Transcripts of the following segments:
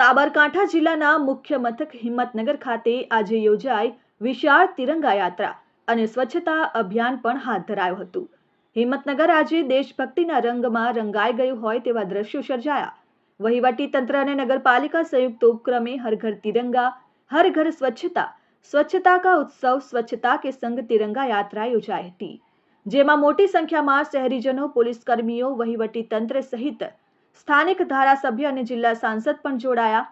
સાબરકાંઠા જિલ્લાના મુખ્ય મથક હિંમતનગર ખાતે આજે યોજાઈ વિશાળ તિરંગા યાત્રા અને સ્વચ્છતા અભિયાન પણ હાથ ધરાયું હતું. હિંમતનગર આજે દેશભક્તિના રંગમાં રંગાઈ ગયું હોય તેવા દ્રશ્યો સર્જાયા. વહીવટી તંત્ર અને નગરપાલિકા સંયુક્ત ઉપક્રમે હર ઘર તિરંગા, હર ઘર સ્વચ્છતા સ્વચ્છતા કા ઉત્સવ, સ્વચ્છતા કે સંગ તિરંગા યાત્રા યોજાઈ હતી. જેમાં મોટી સંખ્યામાં શહેરીજનો પોલીસ કર્મીઓ વહીવટી તંત્ર સહિત સ્થાનિક ધારાસભ્ય અને જિલ્લા સાંસદ પણ જોડાયા.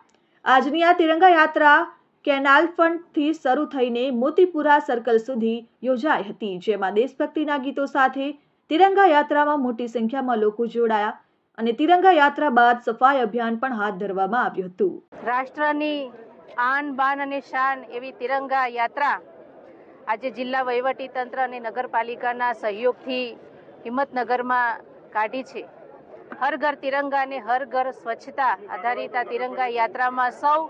આજની આ તિરંગા યાત્રા કેનાલ ફ્રન્ટથી શરૂ થઈને મોતીપુરા સર્કલ સુધી યોજાઈ હતી, જેમાં દેશભક્તિના ગીતો સાથે તિરંગા યાત્રામાં મોટી સંખ્યામાં લોકો જોડાયા અને તિરંગા યાત્રા બાદ સફાઈ અભિયાન પણ હાથ ધરવામાં આવ્યું હતું. રાષ્ટ્રની આન, બાન અને શાન એવી તિરંગા યાત્રા આજે જિલ્લા વહીવટી તંત્ર અને નગરપાલિકાના સહયોગથી હિંમતનગરમાં કાઢી છે. હર ઘર તિરંગા અને હર ઘર સ્વચ્છતા આધારિત આ તિરંગા યાત્રામાં સૌ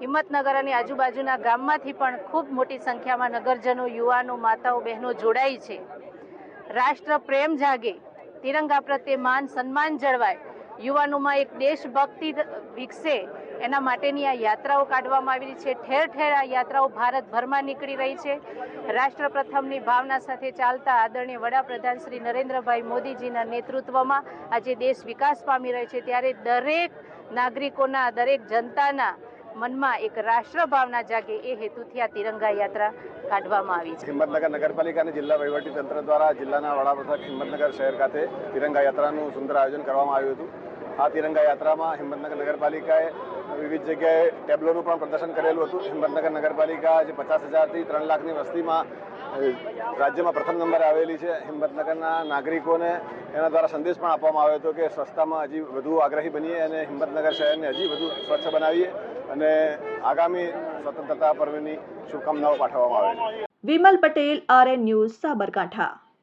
હિંમતનગર અને આજુબાજુના ગામમાંથી પણ ખૂબ મોટી સંખ્યામાં નગરજનો, યુવાનો, માતાઓ, બહેનો જોડાઈ છે. રાષ્ટ્ર પ્રેમ જાગે. તિરંગા પ્રત્યે માન સન્માન જળવાય. યુવાનોમાં એક દેશભક્તિ વિકસે. એના માટેની આ યાત્રાઓ કાઢવામાં આવી છે. ઠેર ઠેર આ યાત્રાઓ ભારતભરમાં નીકળી રહી છે. રાષ્ટ્રપ્રથમની ભાવના સાથે ચાલતા આદરણીય વડાપ્રધાન શ્રી નરેન્દ્રભાઈ મોદીજીના નેતૃત્વમાં આજે દેશ વિકાસ પામી રહ્યો છે. ત્યારે દરેક નાગરિકોના, દરેક જનતાના મનમાં એક રાષ્ટ્ર ભાવના જાગે એ હેતુથી આ તિરંગા યાત્રા કાઢવામાં આવી છે. હિંમતનગર નગરપાલિકા અને જિલ્લા વહીવટી તંત્ર દ્વારા જિલ્લાના વડાપ્રધાન હિંમતનગર શહેર ખાતે તિરંગા યાત્રાનું સુંદર આયોજન કરવામાં આવ્યું હતું. આ તિરંગા યાત્રામાં હિંમતનગર નગરપાલિકાએ વિવિધ જગ્યાએ ટેબ્લોનું પણ પ્રદર્શન કરેલું હતું. હિંમતનગર નગરપાલિકા જે પચાસ હજારથી ત્રણ લાખની વસ્તીમાં રાજ્યમાં પ્રથમ નંબરે આવેલી છે. હિંમતનગરના નાગરિકોને એના દ્વારા સંદેશ પણ આપવામાં આવ્યો હતો કે સ્વચ્છતામાં હજી વધુ આગ્રહી બનીએ અને હિંમતનગર શહેરને હજી વધુ સ્વચ્છ બનાવીએ. અને આગામી સ્વતંત્રતા પર્વની શુભકામનાઓ પાઠવવામાં આવે છે. Vimal Patel RN news Sabarkantha.